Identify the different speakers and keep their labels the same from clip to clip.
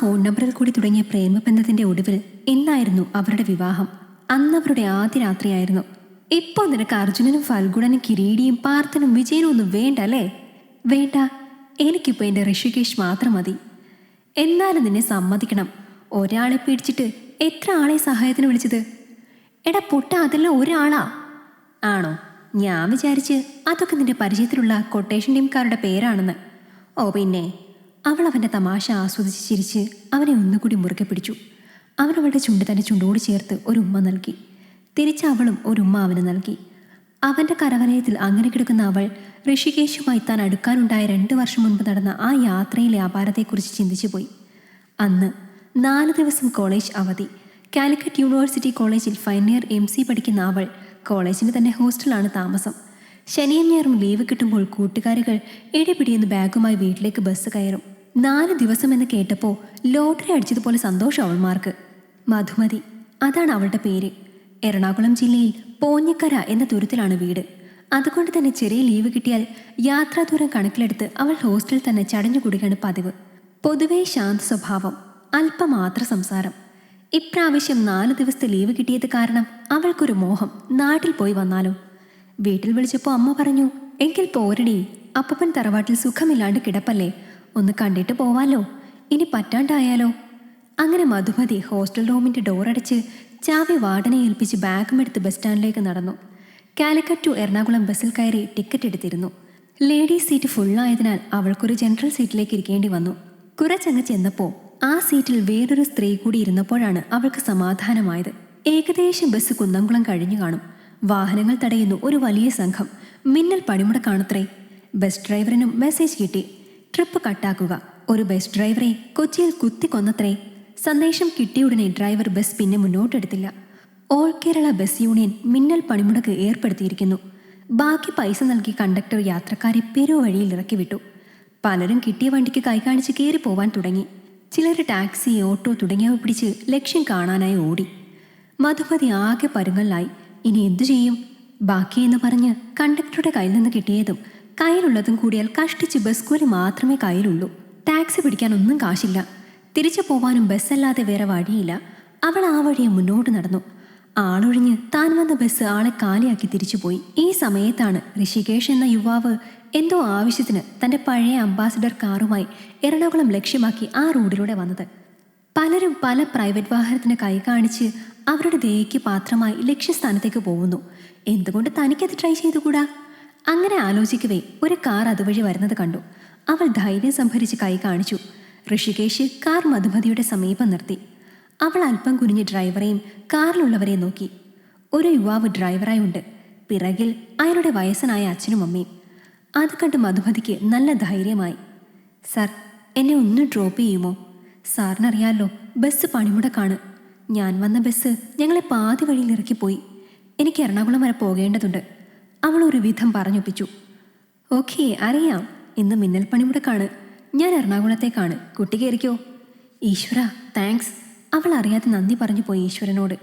Speaker 1: Phone നമ്പറിൽ കൂടി തുടങ്ങിയ പ്രേമബന്ധത്തിന്റെ ഒടുവിൽ ഇന്നായിരുന്നു അവരുടെ വിവാഹം. അന്ന് അവരുടെ ആദ്യ രാത്രിയായിരുന്നു. ഇപ്പോൾ നിനക്ക് അർജുനനും ഫൽഗുണനും കിരീടിയും പാർത്ഥനും വിജയനും ഒന്നും വേണ്ട അല്ലേ? വേണ്ട. എനിക്കിപ്പോൾ എന്റെ ഋഷികേഷ് മാത്രം മതി. എന്നാലും നിന്നെ സമ്മതിക്കണം. ഒരാളെ പിടിച്ചിട്ട് എത്ര ആളെ സഹായത്തിന് വിളിച്ചത്? എടാ പൊട്ട അതെല്ലാം ഒരാളാ. ആണോ? ഞാൻ വിചാരിച്ച് അതൊക്കെ നിന്റെ പരിചയത്തിലുള്ള കൊട്ടേഷൻ ടീംക്കാരുടെ പേരാണെന്ന്. ഓ പിന്നെ? അവൾ അവന്റെ തമാശ ആസ്വദിച്ച് ചിരിച്ച് അവനെ ഒന്നുകൂടി മുറുകെ പിടിച്ചു. അവൻ അവളുടെ ചുണ്ട് തന്റെ ചുണ്ടോട് ചേർത്ത് ഒരു ഉമ്മ നൽകി. തിരിച്ച് അവളും ഒരു ഉമ്മ അവന് നൽകി. അവന്റെ കരവലയത്തിൽ അങ്ങനെ കിടക്കുന്ന അവൾ ഋഷികേശുമായി താൻ അടുക്കാനുണ്ടായ രണ്ട് വർഷം മുൻപ് നടന്ന ആ യാത്രയിലെ അപാരത്തെക്കുറിച്ച് ചിന്തിച്ചു പോയി. അന്ന് നാല് ദിവസം കോളേജ് അവധി. കാലിക്കറ്റ് യൂണിവേഴ്സിറ്റി കോളേജിൽ ഫൈനൽ എം സി പഠിക്കുന്ന അവൾ കോളേജിന് തന്നെ ഹോസ്റ്റലാണ് താമസം. ശനിയും ഞായറും ലീവ് കിട്ടുമ്പോൾ കൂട്ടുകാരികൾ ഇടപിടിയെന്ന് ബാഗുമായി വീട്ടിലേക്ക് ബസ് കയറും. നാല് ദിവസം എന്ന് കേട്ടപ്പോൾ ലോട്ടറി അടിച്ചതുപോലെ സന്തോഷം അവൾമാർക്ക്. മധുമതി അതാണ് അവളുടെ പേര്. എറണാകുളം ജില്ലയിൽ പോഞ്ഞിക്കര എന്ന ദൂരത്തിലാണ് വീട്. അതുകൊണ്ട് തന്നെ ചെറിയ ലീവ് കിട്ടിയാൽ യാത്രാ ദൂരം കണക്കിലെടുത്ത് അവൾ ഹോസ്റ്റലിൽ തന്നെ ചടഞ്ഞുകൂടുകയാണ് പതിവ്. പൊതുവേ ശാന്ത സ്വഭാവം അല്പമാത്ര സംസാരം. ഇപ്രാവശ്യം നാല് ദിവസത്തെ ലീവ് കിട്ടിയത് കാരണം അവൾക്കൊരു മോഹം നാട്ടിൽ പോയി വന്നാലോ? വീട്ടിൽ വിളിച്ചപ്പോൾ അമ്മ പറഞ്ഞു എങ്കിൽ പോരടി അപ്പപ്പൻ തറവാട്ടിൽ സുഖമില്ലാണ്ട് കിടപ്പല്ലേ? ഒന്ന് കണ്ടിട്ട് പോവാലോ. ഇനി പറ്റാണ്ടായാലോ? അങ്ങനെ മധുമതി ഹോസ്റ്റൽ റൂമിന്റെ ഡോർ അടച്ച് ചാവി വാർഡനെ ഏൽപ്പിച്ച് ബാഗും എടുത്ത് ബസ് സ്റ്റാൻഡിലേക്ക് നടന്നു. കാലിക്കറ്റ് ടു എറണാകുളം ബസ്സിൽ കയറി ടിക്കറ്റ് എടുത്തിരുന്നു. ലേഡീസ് സീറ്റ് ഫുള്ളായതിനാൽ അവൾക്കൊരു ജനറൽ സീറ്റിലേക്ക് ഇരിക്കേണ്ടി വന്നു. കുറച്ചങ്ങ് ചെന്നപ്പോൾ ആ സീറ്റിൽ വേറൊരു സ്ത്രീ കൂടി ഇരുന്നപ്പോഴാണ് അവൾക്ക് സമാധാനമായത്. ഏകദേശം ബസ് കുന്നംകുളം കഴിഞ്ഞു കാണും. വാഹനങ്ങൾ തടയുന്നു ഒരു വലിയ സംഘം. മിന്നൽ പണിമുടക്കാണത്രേ. ബസ് ഡ്രൈവറിനും മെസ്സേജ് കിട്ടി. ട്രിപ്പ് കട്ടാക്കുക. ഒരു ബസ് ഡ്രൈവറെ കൊച്ചിയിൽ കുത്തിക്കൊന്നത്രേ സന്ദേശം കിട്ടിയുടനെ ഡ്രൈവർ ബസ് പിന്നെ മുന്നോട്ടെടുത്തില്ല. ഓൾ കേരള ബസ് യൂണിയൻ മിന്നൽ പണിമുടക്ക് ഏർപ്പെടുത്തിയിരിക്കുന്നു. ബാക്കി പൈസ നൽകി കണ്ടക്ടർ യാത്രക്കാരെ പെരുവഴിയിൽ ഇറക്കി വിട്ടു. പലരും കിട്ടിയ വണ്ടിക്ക് കൈ കാണിച്ച് കയറി പോവാൻ തുടങ്ങി. ചിലർ ടാക്സി ഓട്ടോ തുടങ്ങിയവ പിടിച്ച് ലക്ഷ്യം കാണാനായി ഓടി. മധുമതി ആകെ പരുങ്ങലായി ഇനി എന്തു ചെയ്യും? ബാക്കിയെന്ന് പറഞ്ഞ് കണ്ടക്ടറുടെ കയ്യിൽ നിന്ന് കിട്ടിയതും കയ്യിലുള്ളതും കൂടിയാൽ കഷ്ടിച്ച് ബസ് കൂലി മാത്രമേ കയ്യിലുള്ളൂ. ടാക്സി പിടിക്കാൻ ഒന്നും കാശില്ല. തിരിച്ചു പോവാനും ബസ്സല്ലാതെ വേറെ വഴിയില്ല. അവൾ ആ വഴിയെ മുന്നോട്ട് നടന്നു. ആളൊഴിഞ്ഞ് താൻ വന്ന ബസ് ആളെ കാലിയാക്കി തിരിച്ചുപോയി ഈ സമയത്താണ് ഋഷികേഷ് എന്ന യുവാവ് എന്തോ ആവശ്യത്തിന് തന്റെ പഴയ അംബാസിഡർ കാറുമായി എറണാകുളം ലക്ഷ്യമാക്കി ആ റോഡിലൂടെ വന്നത്. പലരും പല പ്രൈവറ്റ് വാഹനത്തിന് കൈ കാണിച്ച് അവരുടെ ദയയ്ക്ക് പാത്രമായി ലക്ഷ്യസ്ഥാനത്തേക്ക് പോകുന്നു. എന്തുകൊണ്ട് തനിക്കത് ട്രൈ ചെയ്തുകൂടാ? അങ്ങനെ ആലോചിക്കവേ ഒരു കാർ അതുവഴി വരുന്നത് കണ്ടു. അവൾ ധൈര്യം സംഭരിച്ച് കൈ കാണിച്ചു. ഋഷികേഷ് കാർ മധുമതിയുടെ സമീപം നിർത്തി. അവൾ അല്പം കുനിഞ്ഞ് ഡ്രൈവറെയും കാറിലുള്ളവരെയും നോക്കി. ഒരു യുവാവ് ഡ്രൈവറായി ഉണ്ട്. പിറകിൽ അയാളുടെ വയസ്സനായ അച്ഛനും അമ്മയും. അത് കണ്ട് മധുമതിക്ക് നല്ല ധൈര്യമായി. സാർ എന്നെ ഒന്ന് ഡ്രോപ്പ് ചെയ്യുമോ? സാറിനറിയാലോ ബസ് പണിമുടക്കാണ്. ഞാൻ വന്ന ബസ് ഞങ്ങളെ പാതി വഴിയിൽ ഇറക്കിപ്പോയി. എനിക്ക് എറണാകുളം വരെ പോകേണ്ടതുണ്ട്. അവൾ ഒരു വിധം പറഞ്ഞൊപ്പിച്ചു. ഓക്കെ അറിയാം. ഇന്ന് മിന്നൽ പണിമുടക്കാണ് ഞാൻ എറണാകുളത്തേക്കാണ്. കുട്ടി കയറിക്കോ. ഈശ്വര താങ്ക്സ്. അവൾ അറിയാതെ നന്ദി പറഞ്ഞു പോയി ഈശ്വരനോട്.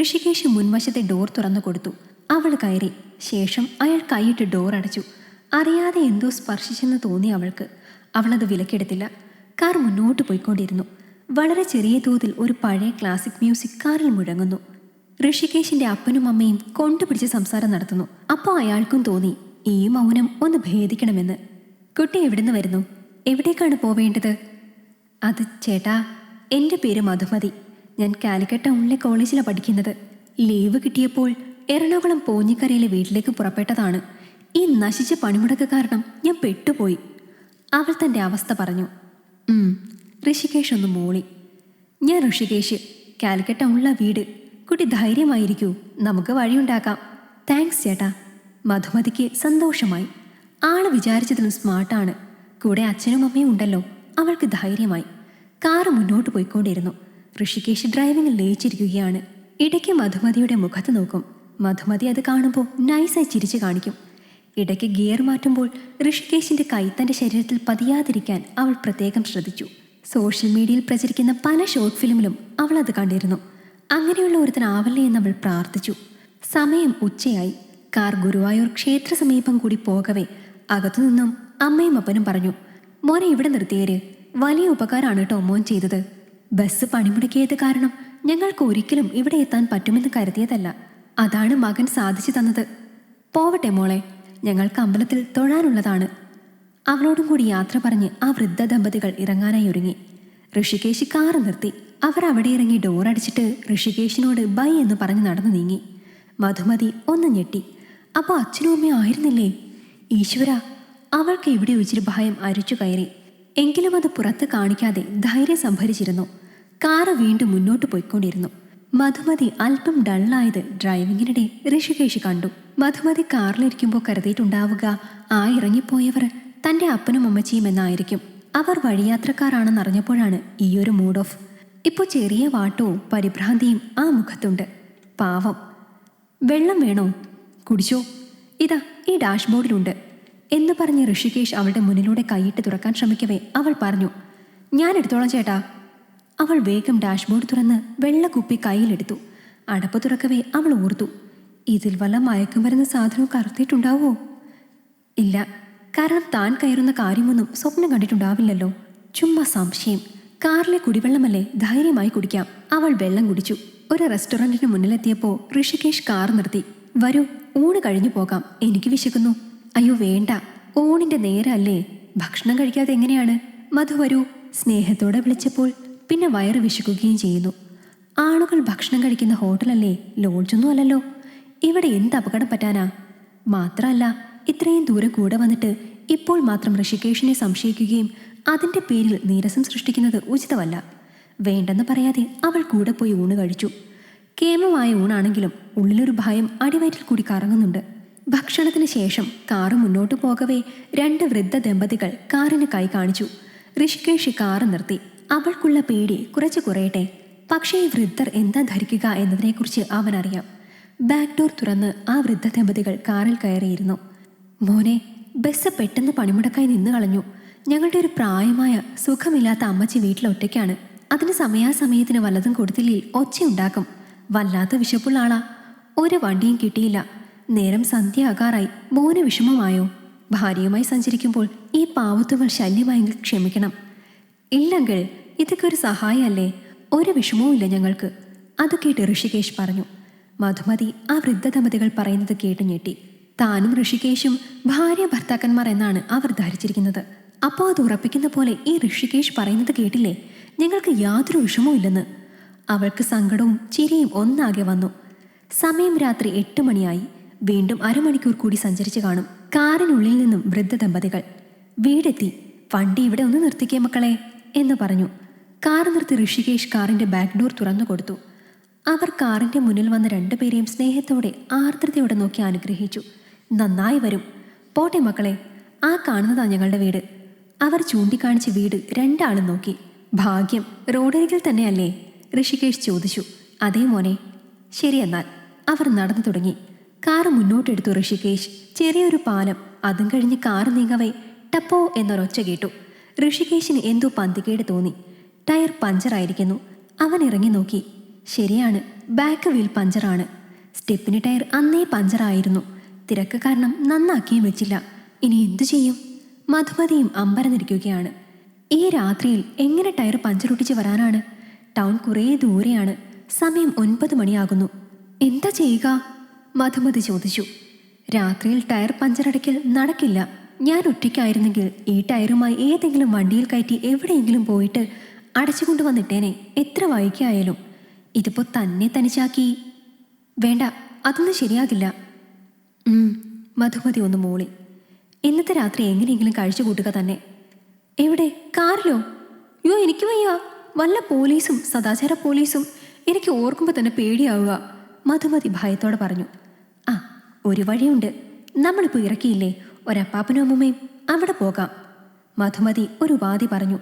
Speaker 1: ഋഷികേഷ് മുൻവശത്തെ ഡോർ തുറന്നു കൊടുത്തു. അവൾ കയറി. ശേഷം അയാൾ കൈയിട്ട് ഡോർ അടച്ചു. അറിയാതെ എന്തോ സ്പർശിച്ചെന്ന് തോന്നി അവൾക്ക്. അവളത് വിലക്കെടുത്തില്ല. കാർ മുന്നോട്ട് പോയിക്കൊണ്ടിരുന്നു. വളരെ ചെറിയ തോതിൽ ഒരു പഴയ ക്ലാസിക് മ്യൂസിക് കാറിൽ മുഴങ്ങുന്നു. ഋഷികേശിന്റെ അപ്പനും അമ്മയും കൊണ്ടുപിടിച്ച് സംസാരം നടത്തുന്നു. അപ്പോൾ അയാൾക്കും തോന്നി ഈ മൗനം ഒന്ന് ഭേദിക്കണമെന്ന്. കുട്ടി എവിടുന്ന് വരുന്നു? എവിടേക്കാണ് പോവേണ്ടത്? അത് ചേട്ടാ എന്റെ പേര് മധുമതി. ഞാൻ കാലിക്കട്ട ഉള്ളിലെ കോളേജിലാണ് പഠിക്കുന്നത്. ലീവ് കിട്ടിയപ്പോൾ എറണാകുളം പോഞ്ഞിക്കരയിലെ വീട്ടിലേക്ക് പുറപ്പെട്ടതാണ്. ഈ നശിച്ച പണിമുടക്ക് കാരണം ഞാൻ പെട്ടുപോയി. അവൾ തന്റെ അവസ്ഥ പറഞ്ഞു. ഋഷികേഷ് ഒന്ന് മൂളി. ഞാൻ ഋഷികേഷ് കാലിക്കട്ട ഉള്ള വീട് കുട്ടി ധൈര്യമായിരിക്കൂ. നമുക്ക് വഴിയുണ്ടാക്കാം. താങ്ക്സ് ചേട്ടാ. മധുമതിക്ക് സന്തോഷമായി. ആൾ വിചാരിച്ചതിലും സ്മാർട്ടാണ്. കൂടെ അച്ഛനും അമ്മയും ഉണ്ടല്ലോ. അവൾക്ക് ധൈര്യമായി. കാറ് മുന്നോട്ട് പോയിക്കൊണ്ടിരുന്നു. ഋഷികേഷ് ഡ്രൈവിംഗിൽ ലയിച്ചിരിക്കുകയാണ്. ഇടയ്ക്ക് മധുമതിയുടെ മുഖത്ത് നോക്കും. മധുമതി അത് കാണുമ്പോൾ നൈസായി ചിരിച്ചു കാണിക്കും. ഇടയ്ക്ക് ഗിയർ മാറ്റുമ്പോൾ ഋഷികേശിന്റെ കൈ തന്റെ ശരീരത്തിൽ പതിയാതിരിക്കാൻ അവൾ പ്രത്യേകം ശ്രദ്ധിച്ചു. സോഷ്യൽ മീഡിയയിൽ പ്രചരിക്കുന്ന പല ഷോർട്ട് ഫിലിമിലും അവൾ അത് കണ്ടിരുന്നു. അങ്ങനെയുള്ള ഒരുത്തനാവല്ലേ എന്ന് അവൾ പ്രാർത്ഥിച്ചു. സമയം ഉച്ചയായി. കാർ ഗുരുവായൂർ ക്ഷേത്ര സമീപം കൂടി പോകവേ അകത്തുനിന്നും അമ്മയും അപ്പനും പറഞ്ഞു മോനെ ഇവിടെ നിർത്തിയേര്. വലിയ ഉപകാരമാണ് കേട്ടോ മോൻ ചെയ്തത്. ബസ് പണിമുടക്കിയത് കാരണം ഞങ്ങൾക്ക് ഒരിക്കലും ഇവിടെ എത്താൻ പറ്റുമെന്ന് കരുതിയതല്ല. അതാണ് മകൻ സാധിച്ചു തന്നത്. പോവട്ടെ മോളെ ഞങ്ങൾക്ക് അമ്പലത്തിൽ തൊഴാനുള്ളതാണ്. അവളോടും കൂടി യാത്ര പറഞ്ഞ് ആ വൃദ്ധ ദമ്പതികൾ ഇറങ്ങാനായി ഒരുങ്ങി. ഋഷികേശി കാറ് നിർത്തി. അവർ അവിടെ ഇറങ്ങി ഡോറടിച്ചിട്ട് ഋഷികേശിനോട് ബൈ എന്ന് പറഞ്ഞ് നടന്നു നീങ്ങി. മധുമതി ഒന്ന് ഞെട്ടി. അപ്പോൾ അച്ഛനും അമ്മയും ആയിരുന്നില്ലേ? ഈശ്വര അവൾക്ക് ഇവിടെ ഒച്ചിരി ഭയം അരിച്ചു കയറി. എങ്കിലും അത് പുറത്ത് കാണിക്കാതെ ധൈര്യം സംഭരിച്ചിരുന്നു. കാറ് വീണ്ടും മുന്നോട്ട് പോയിക്കൊണ്ടിരുന്നു. മധുമതി അല്പം ഡള്ളായത് ഡ്രൈവിങ്ങിനിടെ ഋഷികേശ് കണ്ടു. മധുമതി കാറിലിരിക്കുമ്പോൾ കരുതിയിട്ടുണ്ടാവുക ആ ഇറങ്ങിപ്പോയവർ തന്റെ അപ്പനും അമ്മച്ചിയും എന്നായിരിക്കും. അവർ വഴിയാത്രക്കാരാണെന്നറിഞ്ഞപ്പോഴാണ് ഈയൊരു മൂഡ് ഓഫ് ഇപ്പോൾ ചെറിയ വാട്ടവും പരിഭ്രാന്തിയും ആ മുഖത്തുണ്ട്. പാവം. വെള്ളം വേണോ? കുടിച്ചോ. ഇതാ ഈ ഡാഷ്ബോർഡിലുണ്ട്. എന്ന് പറഞ്ഞ് ഋഷികേഷ് അവളുടെ മുന്നിലൂടെ കൈയിട്ട് തുറക്കാൻ ശ്രമിക്കവേ അവൾ പറഞ്ഞു ഞാൻ എടുത്തോളാം ചേട്ടാ. അവൾ വേഗം ഡാഷ്ബോർഡ് തുറന്ന് വെള്ളക്കുപ്പി കയ്യിലെടുത്തു. അടപ്പ് തുറക്കവേ അവൾ ഓർത്തു ഇതിൽ വല്ല മയക്കം വരുന്ന സാധനവും കറുത്തിട്ടുണ്ടാവോ? ഇല്ല. കാരണം താൻ കയറുന്ന കാര്യമൊന്നും സ്വപ്നം കണ്ടിട്ടുണ്ടാവില്ലല്ലോ. ചുമ്മാ സംശയം. കാറിലെ കുടിവെള്ളമല്ലേ? ധൈര്യമായി കുടിക്കാം. അവൾ വെള്ളം കുടിച്ചു. ഒരു റെസ്റ്റോറന്റിന് മുന്നിലെത്തിയപ്പോൾ ഋഷികേഷ് കാർ നിർത്തി. വരൂ ഊണ് കഴിഞ്ഞു പോകാം. എനിക്ക് വിശക്കുന്നു. അയ്യോ വേണ്ട. ഊണിന്റെ നേരല്ലേ. ഭക്ഷണം കഴിക്കാതെ എങ്ങനെയാണ്? മധു വരൂ. സ്നേഹത്തോടെ വിളിച്ചപ്പോൾ പിന്നെ വയറ് വിശക്കുകയും ചെയ്യുന്നു. ആളുകൾ ഭക്ഷണം കഴിക്കുന്ന ഹോട്ടലല്ലേ? ലോഡ്ജൊന്നും അല്ലല്ലോ. ഇവിടെ എന്ത് അപകടം പറ്റാനാ? മാത്രമല്ല ഇത്രയും ദൂരെ കൂടെ വന്നിട്ട് ഇപ്പോൾ മാത്രം ഋഷികേഷിനെ സംശയിക്കുകയും അതിന്റെ പേരിൽ നീരസം സൃഷ്ടിക്കുന്നത് ഉചിതമല്ല. വേണ്ടെന്ന് പറയാതെ അവൾ കൂടെ പോയി ഊണ് കഴിച്ചു. കേമമായ ഊണാണെങ്കിലും ഉള്ളിലൊരു ഭയം അടിവയറ്റിൽ കൂടി കറങ്ങുന്നുണ്ട്. ഭക്ഷണത്തിന് ശേഷം കാറ് മുന്നോട്ട് പോകവേ രണ്ട് വൃദ്ധ ദമ്പതികൾ കാറിന് കൈ കാണിച്ചു. ഋഷികേഷി കാറ് നിർത്തി. അവൾക്കുള്ള പേടി കുറച്ച് കുറയട്ടെ. പക്ഷേ ഈ വൃദ്ധർ എന്താ ധരിക്കുക എന്നതിനെക്കുറിച്ച് അവനറിയാം. ബാക്ക് ഡോർ തുറന്ന് ആ വൃദ്ധ ദമ്പതികൾ കാറിൽ കയറിയിരുന്നു. മോനെ ബസ് പെട്ടെന്ന് പണിമുടക്കായി നിന്ന് കളഞ്ഞു. ഞങ്ങളുടെ ഒരു പ്രായമായ സുഖമില്ലാത്ത അമ്മച്ചി വീട്ടിൽ ഒറ്റയ്ക്കാണ്. അതിന് സമയാസമയത്തിന് വല്ലതും കൊടുത്തില്ലേ ഒച്ചയുണ്ടാക്കും വല്ലാത്ത വിശപ്പുള്ള ആളാ. ഒരു വണ്ടിയും കിട്ടിയില്ല. നേരം സന്ധ്യ ആകാറായി മോന് വിഷമമായോ? ഭാര്യയുമായി സഞ്ചരിക്കുമ്പോൾ ഈ പാവത്തുകൾ ശല്യമായെങ്കിൽ ക്ഷമിക്കണം. ഇല്ലെങ്കിൽ ഇതൊക്കെ ഒരു സഹായമല്ലേ? ഒരു വിഷമവുമില്ല ഞങ്ങൾക്ക്. അത് കേട്ട് ഋഷികേഷ് പറഞ്ഞു. മധുമതി ആ വൃദ്ധ ദമ്പതികൾ പറയുന്നത് കേട്ട് ഞെട്ടി. താനും ഋഷികേശും ഭാര്യ ഭർത്താക്കന്മാർ എന്നാണ് അവർ ധരിച്ചിരിക്കുന്നത്. അപ്പോൾ അത് ഉറപ്പിക്കുന്ന പോലെ ഈ ഋഷികേഷ് പറയുന്നത് കേട്ടില്ലേ? ഞങ്ങൾക്ക് യാതൊരു വിഷമവും ഇല്ലെന്ന്. അവൾക്ക് സങ്കടവും ചിരിയും ഒന്നാകെ വന്നു. സമയം രാത്രി എട്ട് മണിയായി. വീണ്ടും അരമണിക്കൂർ കൂടി സഞ്ചരിച്ചു കാണും. കാറിനുള്ളിൽ നിന്നും വൃദ്ധ ദമ്പതികൾ വീടെത്തി. വണ്ടി ഇവിടെ ഒന്ന് നിർത്തിക്കേ മക്കളെ എന്ന് പറഞ്ഞു. കാർ നിർത്തി ഋഷികേഷ് കാറിന്റെ ബാക്ക് ഡോർ തുറന്നു കൊടുത്തു. അവർ കാറിന്റെ മുന്നിൽ വന്ന രണ്ടുപേരെയും സ്നേഹത്തോടെ ആർദ്രതയോടെ നോക്കി അനുഗ്രഹിച്ചു. നന്നായി വരും. പോട്ടെ മക്കളെ ആ കാണുന്നതാ ഞങ്ങളുടെ വീട്. അവർ ചൂണ്ടിക്കാണിച്ച വീട് രണ്ടാളും നോക്കി. ഭാഗ്യം റോഡരികിൽ തന്നെയല്ലേ? ഋഷികേഷ് ചോദിച്ചു. അതേ മോനെ ശരിയെന്നാൽ അവർ നടന്നു തുടങ്ങി. കാറ് മുന്നോട്ടെടുത്തു ഋഷികേഷ്. ചെറിയൊരു പാലം. അതും കഴിഞ്ഞ് കാറ് നീങ്ങവേ. ടപ്പോ എന്നൊരൊച്ച കേട്ടു. ഋഷികേശിന് എന്തോ പന്തികേട് തോന്നി. ടയർ പഞ്ചറായിരിക്കുന്നു. അവൻ ഇറങ്ങി നോക്കി. ശരിയാണ് ബാക്ക് വീൽ പഞ്ചറാണ്. സ്റ്റെപ്പിന് ടയർ അന്നേ പഞ്ചറായിരുന്നു. തിരക്ക് കാരണം നന്നാക്കിയും വെച്ചില്ല. ഇനി എന്തു ചെയ്യും? മധുമതിയും അമ്പരന്നിരിക്കുകയാണ് ഈ രാത്രിയിൽ എങ്ങനെ ടയർ പഞ്ചറൊട്ടിച്ച് വരാനാണ്? ടൗൺ കുറേ ദൂരെയാണ്. സമയം ഒൻപത് മണിയാകുന്നു. എന്താ ചെയ്യുക? മധുമതി ചോദിച്ചു. രാത്രിയിൽ ടയർ പഞ്ചറടയ്ക്കൽ നടക്കില്ല. ഞാൻ ഒറ്റയ്ക്കായിരുന്നെങ്കിൽ ഈ ടയറുമായി ഏതെങ്കിലും വണ്ടിയിൽ കയറ്റി എവിടെയെങ്കിലും പോയിട്ട് അടച്ചുകൊണ്ട് വന്നിട്ടേനെ. എത്ര വൈകിയായാലും. ഇതിപ്പോ തന്നെ തനിച്ചാക്കി. വേണ്ട അതൊന്നും ശരിയാകില്ല. മധുമതി ഒന്ന് മൂളി. ഇന്നത്തെ രാത്രി എങ്ങനെയെങ്കിലും കഴിച്ചു കൂട്ടുക തന്നെ. എവിടെ? കാറിലോ? യോ എനിക്ക് വയ്യ. വല്ല പോലീസും സദാചാര പോലീസും എനിക്ക് ഓർക്കുമ്പോൾ തന്നെ പേടിയാവുക. മധുമതി ഭയത്തോടെ പറഞ്ഞു. ആ ഒരു വഴിയുണ്ട്. നമ്മളിപ്പോൾ ഇറക്കിയില്ലേ? ഒരപ്പാപ്പനും അമ്മമ്മയും. അവിടെ പോകാം. മധുമതി ഒരു ഉപാധി പറഞ്ഞു.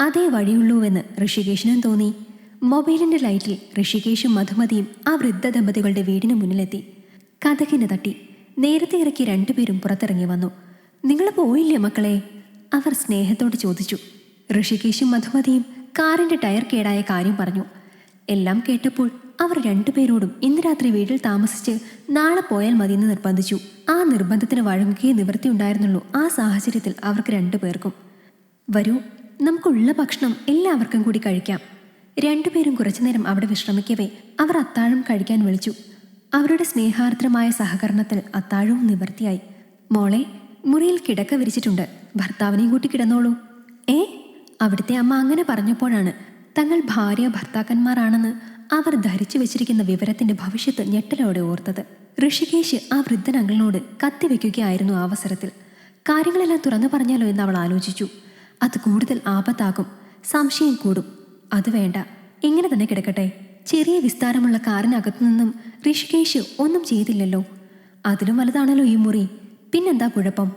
Speaker 1: അതേ വഴിയുള്ളൂവെന്ന് ഋഷികേശിനും തോന്നി. മൊബൈലിന്റെ ലൈറ്റിൽ ഋഷികേശും മധുമതിയും ആ വൃദ്ധ ദമ്പതികളുടെ വീടിന് മുന്നിലെത്തി. കഥകിന് തട്ടി. നേരത്തെ ഇറക്കി രണ്ടുപേരും പുറത്തിറങ്ങി വന്നു. നിങ്ങൾ പോയില്ലേ മക്കളെ? അവർ സ്നേഹത്തോട് ചോദിച്ചു. ഋഷികേശും മധുമതിയും കാറിന്റെ ടയർ കേടായ കാര്യം പറഞ്ഞു. എല്ലാം കേട്ടപ്പോൾ അവർ രണ്ടുപേരോടും ഇന്ന് രാത്രി വീട്ടിൽ താമസിച്ച് നാളെ പോയാൽ മതിയെന്ന് നിർബന്ധിച്ചു. ആ നിർബന്ധത്തിന് വഴങ്ങുകയേ നിവൃത്തിയുണ്ടായിരുന്നുള്ളൂ ആ സാഹചര്യത്തിൽ അവർക്ക് രണ്ടുപേർക്കും വരൂ നമുക്കുള്ള ഭക്ഷണം എല്ലാവർക്കും കൂടി കഴിക്കാം. രണ്ടുപേരും കുറച്ചുനേരം അവിടെ വിശ്രമിക്കവേ അവർ അത്താഴം കഴിക്കാൻ വിളിച്ചു. അവരുടെ സ്നേഹാർദ്രമായ സഹകരണത്തിൽ അത്താഴവും നിവർത്തിയായി. മോളെ മുറിയിൽ കിടക്ക വിരിച്ചിട്ടുണ്ട്. ഭർത്താവിനെയും കൂട്ടി കിടന്നോളൂ. ഏ? അവിടുത്തെ അമ്മ അങ്ങനെ പറഞ്ഞപ്പോഴാണ് തങ്ങൾ ഭാര്യ ഭർത്താക്കന്മാരാണെന്ന് അവർ ധരിച്ചു വെച്ചിരിക്കുന്ന വിവരത്തിന്റെ ഭവിഷ്യത്ത് ഞെട്ടലോടെ ഓർത്തത്. ഋഷികേശ് ആ വൃദ്ധൻ അങ്കിളിനോട് കത്തിവെക്കുകയായിരുന്നു അവസരത്തിൽ. കാര്യങ്ങളെല്ലാം തുറന്നു പറഞ്ഞാലോ എന്ന് അവൾ ആലോചിച്ചു. അത് കൂടുതൽ ആപത്താകും. സംശയം കൂടും. അത് വേണ്ട. ഇങ്ങനെ തന്നെ കിടക്കട്ടെ. ചെറിയ വിസ്താരമുള്ള കാറിനകത്തു നിന്നും ഋഷികേശ് ഒന്നും ചെയ്തില്ലല്ലോ. അതിലും വലുതാണല്ലോ ഈ മുറി. പിന്നെന്താ കുഴപ്പം?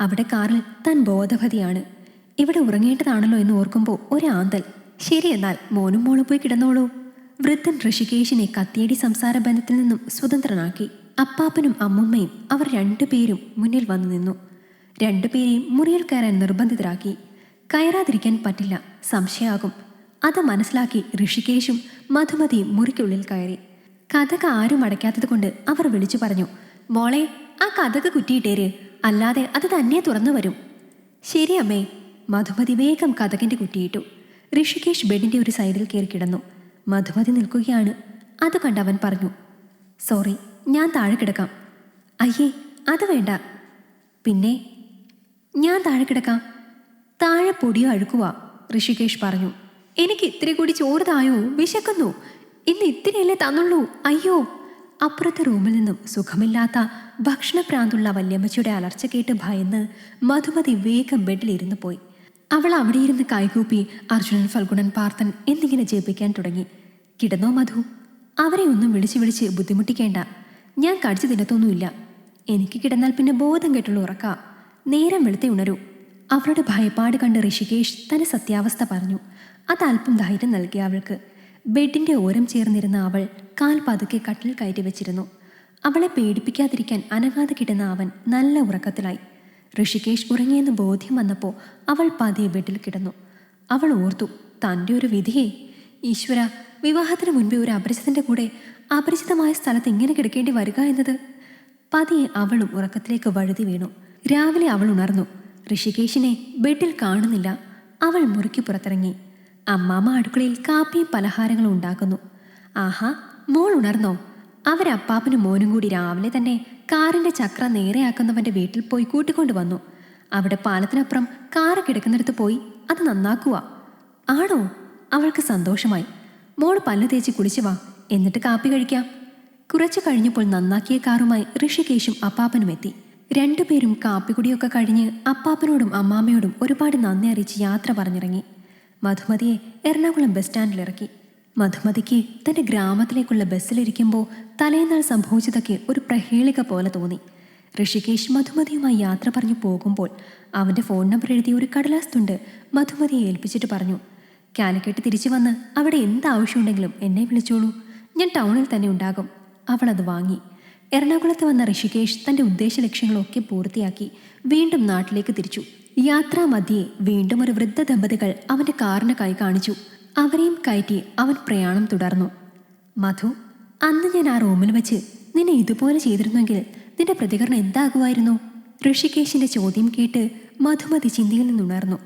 Speaker 1: അവിടെ കാറിൽ താൻ ബോധവതിയാണ് ഇവിടെ ഉറങ്ങേണ്ടതാണല്ലോ എന്ന് ഓർക്കുമ്പോൾ ഒരു ആന്തൽ ശരി എന്നാൽ മോനും മോളും പോയി കിടന്നോളൂ. വൃദ്ധൻ ഋഷികേശിനെ കത്തിയടി സംസാര ബന്ധത്തിൽ നിന്നും സ്വതന്ത്രനാക്കി. അപ്പാപ്പനും അമ്മുമ്മയും അവർ രണ്ടുപേരും മുന്നിൽ വന്നു നിന്നു. രണ്ടുപേരെയും മുറിയിൽ കയറാൻ നിർബന്ധിതരാക്കി. കയറാതിരിക്കാൻ പറ്റില്ല സംശയാകും. അത് മനസ്സിലാക്കി ഋഷികേശും മധുമതിയും മുറിക്കുള്ളിൽ കയറി. കഥക ആരും അടയ്ക്കാത്തത് കൊണ്ട് അവർ വിളിച്ചു പറഞ്ഞു മോളെ ആ കഥക കുറ്റിയിട്ടേര്. അല്ലാതെ അത് തന്നെ തുറന്നു വരും. ശരി അമ്മേ. മധുമതി വേഗം കഥകിന്റെ കുറ്റിയിട്ടു. ഋഷികേഷ് ബെഡിന്റെ ഒരു സൈഡിൽ കയറി കിടന്നു. മധുമതി നിൽക്കുകയാണ്. അത് കണ്ട് അവൻ പറഞ്ഞു സോറി ഞാൻ താഴെ കിടക്കാം. അയ്യേ അത് വേണ്ട. പിന്നെ? ഞാൻ താഴെ കിടക്കാം. താഴെ പൊടിയോ അഴുക്കുവാ ഋഷികേഷ് പറഞ്ഞു. എനിക്ക് ഇത്തിരി കൂടി ചോറ് തായോ? വിശക്കുന്നു. ഇന്ന് ഇത്തിരിയല്ലേ തന്നുള്ളൂ. അയ്യോ. അപ്പുറത്തെ റൂമിൽ നിന്നും സുഖമില്ലാത്ത ഭക്ഷണപ്രാന്തുള്ള വല്യമ്മച്ചിയുടെ അലർച്ച കേട്ട് ഭയന്ന് മധുമതി വേഗം ബെഡിലിരുന്ന് പോയി. അവൾ അവിടെ ഇരുന്ന് കൈകൂപ്പി അർജുനൻ ഫൽഗുണൻ പാർത്ഥൻ എന്നിങ്ങനെ ജപിക്കാൻ തുടങ്ങി. കിടന്നോ മധു. അവരെ ഒന്നും വിളിച്ച് വിളിച്ച് ബുദ്ധിമുട്ടിക്കേണ്ട. ഞാൻ കടിച്ചു തിന്നത്തൊന്നുമില്ല. എനിക്ക് കിടന്നാൽ പിന്നെ ബോധം കെട്ടുള്ള ഉറക്ക. നേരം വെളുത്തെ ഉണരൂ. അവളുടെ ഭയപ്പാട് കണ്ട് ഋഷികേഷ് തന്റെ സത്യാവസ്ഥ പറഞ്ഞു. അത് അല്പം ധൈര്യം നൽകി അവൾക്ക്. ബെഡിന്റെ ഓരം ചേർന്നിരുന്ന അവൾ കാൽ പതുക്കെ കട്ടിൽ കയറ്റി വെച്ചിരുന്നു. അവളെ പേടിപ്പിക്കാതിരിക്കാൻ അനങ്ങാതെ കിട്ടുന്ന അവൻ നല്ല ഉറക്കത്തിലായി. ഋഷികേഷ് ഉറങ്ങിയെന്ന് ബോധ്യം വന്നപ്പോൾ അവൾ പതിയെ ബെഡിൽ കിടന്നു. അവൾ ഓർത്തു തന്റെ ഒരു വിധിയെ. ഈശ്വര വിവാഹത്തിന് മുൻപേ ഒരു അപരിചിതന്റെ കൂടെ അപരിചിതമായ സ്ഥലത്ത് ഇങ്ങനെ കിടക്കേണ്ടി വരിക എന്നത്? പതിയെ അവളും ഉറക്കത്തിലേക്ക് വഴുതി വീണു. രാവിലെ അവൾ ഉണർന്നു. ഋഷികേശിനെ ബെഡിൽ കാണുന്നില്ല. അവൾ മുറിക്ക് പുറത്തിറങ്ങി. അമ്മാമ്മ അടുക്കളയിൽ കാപ്പിയും പലഹാരങ്ങളും ഉണ്ടാക്കുന്നു. ആഹാ മോൾ ഉണർന്നോ? അവരപ്പാപ്പനും മോനും കൂടി രാവിലെ തന്നെ കാറിന്റെ ചക്ര നേരെയാക്കുന്നവന്റെ വീട്ടിൽ പോയി കൂട്ടിക്കൊണ്ടു വന്നു. അവിടെ പാലത്തിനപ്പുറം കാറ് കിടക്കുന്നിടത്ത് പോയി അത് നന്നാക്കുക ആണോ? അവൾക്ക് സന്തോഷമായി. മോൾ പല്ല് തേച്ച് കുളിച്ചു വാ എന്നിട്ട് കാപ്പി കഴിക്കാം. കുറച്ചു കഴിഞ്ഞപ്പോൾ നന്നാക്കിയ കാറുമായി ഋഷികേശും അപ്പാപ്പനും എത്തി. രണ്ടുപേരും കാപ്പിക്കുടിയൊക്കെ കഴിഞ്ഞ് അപ്പാപ്പനോടും അമ്മാമ്മയോടും ഒരുപാട് നന്ദി അറിയിച്ച് യാത്ര പറഞ്ഞിറങ്ങി. മധുമതിയെ എറണാകുളം ബസ് സ്റ്റാൻഡിൽ ഇറക്കി. മധുമതിക്ക് തന്റെ ഗ്രാമത്തിലേക്കുള്ള ബസ്സിലിരിക്കുമ്പോൾ തലേന്നാൾ സംഭവിച്ചതൊക്കെ ഒരു പ്രഹേളിക പോലെ തോന്നി. ഋഷികേഷ് മധുമതിയുമായി യാത്ര പറഞ്ഞു പോകുമ്പോൾ അവന്റെ ഫോൺ നമ്പർ എഴുതിയ ഒരു കടലാസ് തുണ്ട് മധുമതിയെ ഏൽപ്പിച്ചിട്ട് പറഞ്ഞു കാലിക്കറ്റ് തിരിച്ചു വന്ന് അവിടെ എന്ത് ആവശ്യമുണ്ടെങ്കിലും എന്നെ വിളിച്ചോളൂ. ഞാൻ ടൗണിൽ തന്നെ ഉണ്ടാകും. അവൾ അത് വാങ്ങി. എറണാകുളത്ത് വന്ന ഋഷികേഷ് തന്റെ ഉദ്ദേശ ലക്ഷ്യങ്ങളൊക്കെ പൂർത്തിയാക്കി വീണ്ടും നാട്ടിലേക്ക് തിരിച്ചു. യാത്രാമധ്യേ വീണ്ടും ഒരു വൃദ്ധ ദമ്പതികൾ അവന്റെ കാറിന് കൈ കാണിച്ചു. അവരെയും കയറ്റി അവൻ പ്രയാണം തുടർന്നു. മധു അന്ന് ഞാൻ ആ റൂമിൽ വെച്ച് നിന്നെ ഇതുപോലെ ചെയ്തിരുന്നെങ്കിൽ നിന്റെ പ്രതികരണം എന്താകുമായിരുന്നു? ഋഷികേശിന്റെ ചോദ്യം കേട്ട് മധുമതി ചിന്തയിൽ നിന്നുണർന്നു.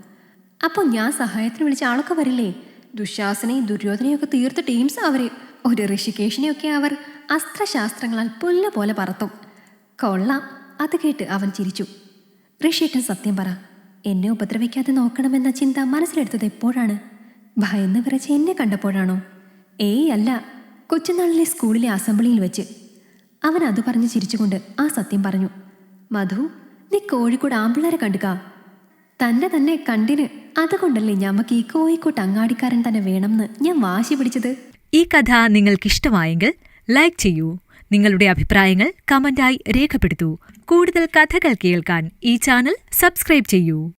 Speaker 1: അപ്പോൾ ഞാൻ സഹായത്തിന് വിളിച്ച ആളൊക്കെ വരില്ലേ? ദുശാസനയും ദുര്യോധനയും ഒക്കെ തീർത്ത ടീംസ് അവർ. ഒരു ഋഷികേഷിനെയൊക്കെ അവർ അസ്ത്രശാസ്ത്രങ്ങളാൽ പുല്ല പോലെ പറത്തും. കൊള്ളാം അത് കേട്ട് അവൻ ചിരിച്ചു. ഋഷിയേട്ടൻ സത്യം പറ. എന്നെ ഉപദ്രവിക്കാതെ നോക്കണമെന്ന ചിന്ത മനസ്സിലെടുത്തത് എപ്പോഴാണ്? ഭയന്ന് വിറച്ച് എന്നെ കണ്ടപ്പോഴാണോ? ഏയ് അല്ല കൊച്ചുനാളിലെ സ്കൂളിലെ അസംബ്ലിയിൽ വെച്ച്. അവൻ അത് പറഞ്ഞ് ചിരിച്ചുകൊണ്ട് ആ സത്യം പറഞ്ഞു. മധു നീ കോഴിക്കോട് ആമ്പിള്ളേരെ കണ്ടുക. തന്നെ തന്നെ കണ്ടിന് അതുകൊണ്ടല്ലേ ഞമ്മക്ക് ഈ കോഴിക്കോട്ട് അങ്ങാടിക്കാരൻ തന്നെ വേണമെന്ന് ഞാൻ വാശി പിടിച്ചത്?
Speaker 2: ഈ കഥ നിങ്ങൾക്കിഷ്ടമായെങ്കിൽ ലൈക്ക് ചെയ്യൂ. നിങ്ങളുടെ അഭിപ്രായങ്ങൾ കമന്റായി രേഖപ്പെടുത്തൂ. കൂടുതൽ കഥകൾ കേൾക്കാൻ ഈ ചാനൽ സബ്സ്ക്രൈബ് ചെയ്യൂ.